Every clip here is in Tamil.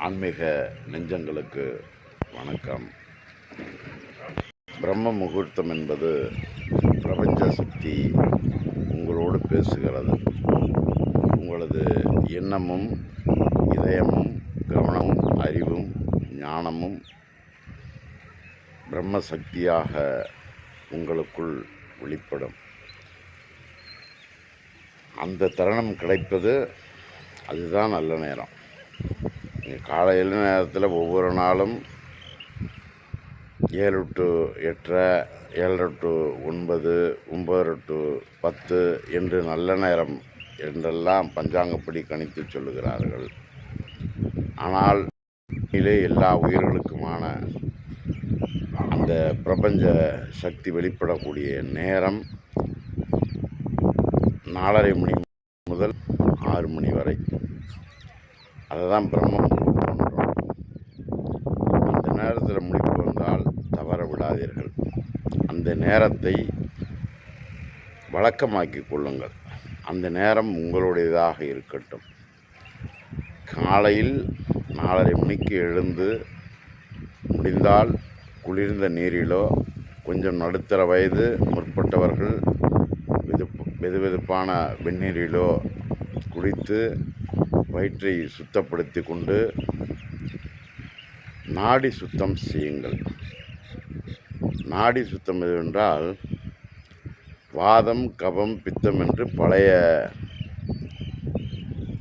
ஆன்மீக நெஞ்சங்களுக்கு வணக்கம். பிரம்ம முகூர்த்தம் என்பது பிரபஞ்ச சக்தி உங்களோடு பேசுகிறது. உங்களது எண்ணமும் இதயமும் கவனமும் அறிவும் ஞானமும் பிரம்ம சக்தியாக உங்களுக்குள் வெளிப்படும். அந்த தருணம் கிடைப்பது அதுதான் நல்ல நேரம். காலையில் நேரத்தில் ஒவ்வொரு நாளும் ஏழு டு எட்டரை ஏழரை டு ஒன்பது ஒம்பது டு பத்து என்று நல்ல நேரம் என்றெல்லாம் பஞ்சாங்கப்படி கணித்து சொல்லுகிறார்கள். ஆனால் உண்மையிலே எல்லா உயிர்களுக்குமான அந்த பிரபஞ்ச சக்தி வெளிப்படக்கூடிய நேரம் நாலரை மணி முதல் ஆறு மணி வரை. அதை தான் பிரம்ம முகூர்த்தம்ன்றோம் அந்த நேரத்தில் முடிப்பு வந்தால் தவற விடாதீர்கள். அந்த நேரத்தை வழக்கமாக்கிக் கொள்ளுங்கள். அந்த நேரம் உங்களுடையதாக இருக்கட்டும். காலையில் நாலரை மணிக்கு எழுந்து முடிந்தால் குளிர்ந்த நீரிலோ கொஞ்சம் நடுத்தர வயது முற்பட்டவர்கள் வெது வெதுவெதுப்பான வெந்நீரிலோ குடித்து வயிற்றை சுத்தப்படுத்தி கொண்டு நாடி சுத்தம் செய்யுங்கள். நாடி சுத்தம் எதுவென்றால் வாதம் கபம் பித்தம் என்று பழைய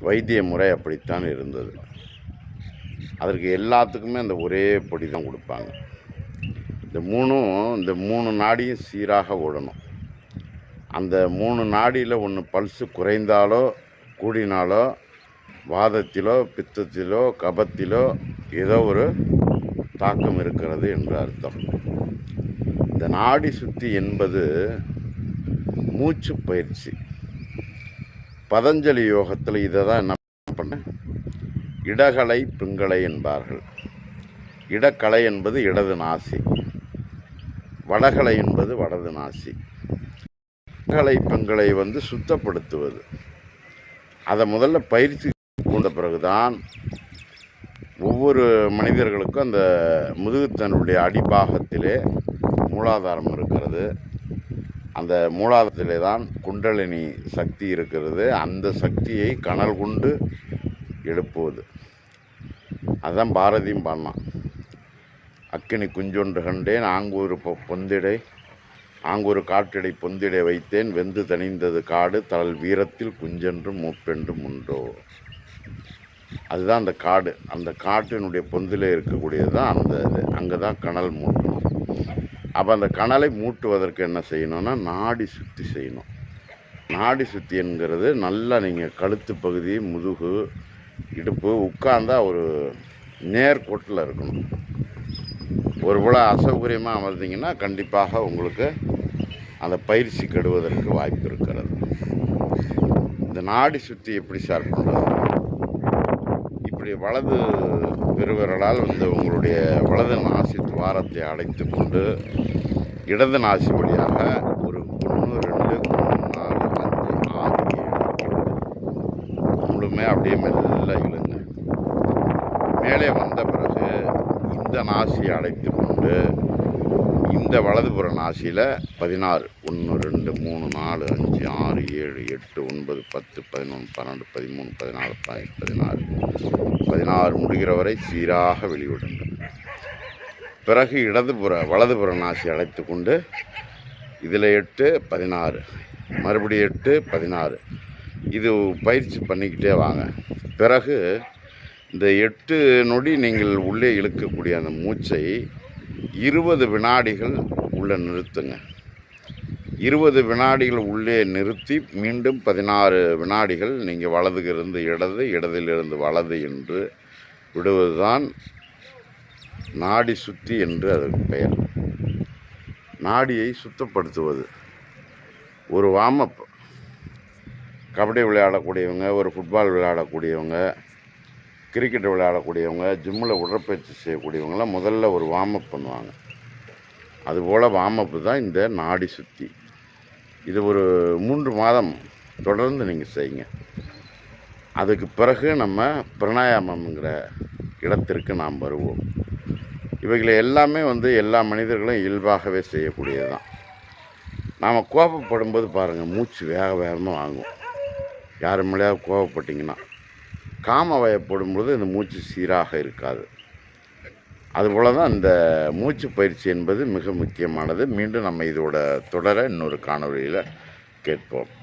வைத்திய முறை அப்படித்தான் இருந்தது. அதற்கு எல்லாத்துக்குமே அந்த ஒரே பொடி தான் கொடுப்பாங்க. இந்த மூணும் இந்த மூணு நாடியும் சீராக ஓடணும். அந்த மூணு நாடியில் ஒன்று பல்ஸு குறைந்தாலோ கூடினாலோ வாதத்திலோ பித்தத்திலோ கபத்திலோ ஏதோ ஒரு தாக்கம் இருக்கிறது என்று அர்த்தம். இந்த நாடி சுத்தி என்பது மூச்சு பயிற்சி. பதஞ்சலி யோகத்தில் இதை தான் என்ன பண்ண? இடகலை பிங்களை என்பார்கள். இடக்கலை என்பது இடது நாசி. வடகலை என்பது வடது நாசி. கலை பெண்களை வந்து சுத்தப்படுத்துவது. அதை முதல்ல பயிற்சி பூண்ட பிறகுதான் ஒவ்வொரு மனிதர்களுக்கும் அந்த முதுகுத்தனுடைய அடிபாகத்திலே மூலாதாரம் இருக்கிறது. அந்த மூலாதாரத்திலே தான் குண்டலினி சக்தி இருக்கிறது. அந்த சக்தியை கனல் கொண்டு எழுப்புவது. அதுதான் பாரதியும் பாடினான். அக்கினி குஞ்சொன்று கண்டேன் ஆங்கூர் பொ- பொந்திடை ஆங்கூர் காற்றடை பொந்திடை வைத்தேன் வெந்து தணிந்தது காடு தளல் வீரத்தில் குஞ்சென்றும் மூப்பென்றும் உண்டோ? அதுதான் அந்த காடு. அந்த காட்டினுடைய பொந்தில் இருக்கக்கூடியது தான் அந்த இது. அங்கே தான் கனல் மூட்டணும். அப்போ அந்த கனலை மூட்டுவதற்கு என்ன செய்யணும்னா நாடி சுத்தி செய்யணும். நாடி சுத்தி என்கிறது நல்லா நீங்கள் கழுத்து பகுதி முதுகு இடுப்பு உட்கார்ந்தா ஒரு நேர்கோட்டில் இருக்கணும். ஒரு போல அசௌகரியமாக அமர்ந்தீங்கன்னா கண்டிப்பாக உங்களுக்கு அந்த பயிற்சி கெடுவதற்கு வாய்ப்பு இருக்கிறது. இந்த நாடி சுத்தி எப்படி சார் பண்ணுறது இப்படி வலது பெருவிரலால் வந்து உங்களுடைய வலது நாசி துவாரத்தை அடைத்து கொண்டு இடது நாசி வழியாக ஒரு ஒன்று ரெண்டு மூணு நாலு அஞ்சு ஆறு ஏழு முழுமையாக அப்படியே மெல்ல இழுங்க. மேலே வந்த பிறகு இந்த நாசியை அடைத்து கொண்டு இந்த வலதுபுற நாசியில் பதினாறு ஒன்று ரெண்டு மூணு நாலு அஞ்சு ஆறு ஏழு எட்டு ஒன்பது பத்து பதினொன்று பன்னெண்டு பதிமூணு பதினாலு பதினெட்டு பதினாறு. பதினாறு முடிகிற வரை சீராக வெளிவிடுங்கள். பிறகு இடதுபுற வலதுபுற நாசி அடைத்து கொண்டு இதில் எட்டு பதினாறு. மறுபடியும் எட்டு பதினாறு. இது பயிற்சி பண்ணிக்கிட்டே வாங்க. பிறகு இந்த எட்டு நொடி நீங்கள் உள்ளே இழுக்கக்கூடிய அந்த மூச்சை இருபது வினாடிகள் உள்ளே நிறுத்துங்க. இருபது வினாடிகள் உள்ளே நிறுத்தி மீண்டும் பதினாறு வினாடிகள் நீங்கள் வலதுகிருந்து இடது இடதிலிருந்து வலது என்று விடுவதுதான் நாடி சுத்தி என்று அதற்கு பெயர். நாடியை சுத்தப்படுத்துவது. ஒரு வார்மப் கபடி விளையாடக்கூடியவங்க ஒரு ஃபுட்பால் விளையாடக்கூடியவங்க கிரிக்கெட் விளையாடக்கூடியவங்க ஜிம்மில் உடற்பயிற்சி செய்யக்கூடியவங்களாம் முதல்ல ஒரு வார்மப் பண்ணுவாங்க. அதுபோல் வார்மப்பு தான் இந்த நாடி சுற்றி இது ஒரு மூன்று மாதம் தொடர்ந்து நீங்கள் செய்யுங்க. அதுக்கு பிறகு நம்ம பிராணாயாமம்ங்கிற இடத்திற்கு நாம் வருவோம். இவைகளை எல்லாமே வந்து எல்லா மனிதர்களும் இயல்பாகவே செய்யக்கூடியது தான் நாம் கோபப்படும்போது பாருங்கள் மூச்சு வேக வேகமாக வாங்கும். யார் மேலேயாவது கோபப்பட்டிங்கன்னா காம வயப்படும்போது இந்த மூச்சு சீராக இருக்காது. அதுபோல தான் இந்த மூச்சு பயிற்சி என்பது மிக முக்கியமானது. மீண்டும் நம்ம இதோட தொடர இன்னொரு காணொளியில் கேட்போம்.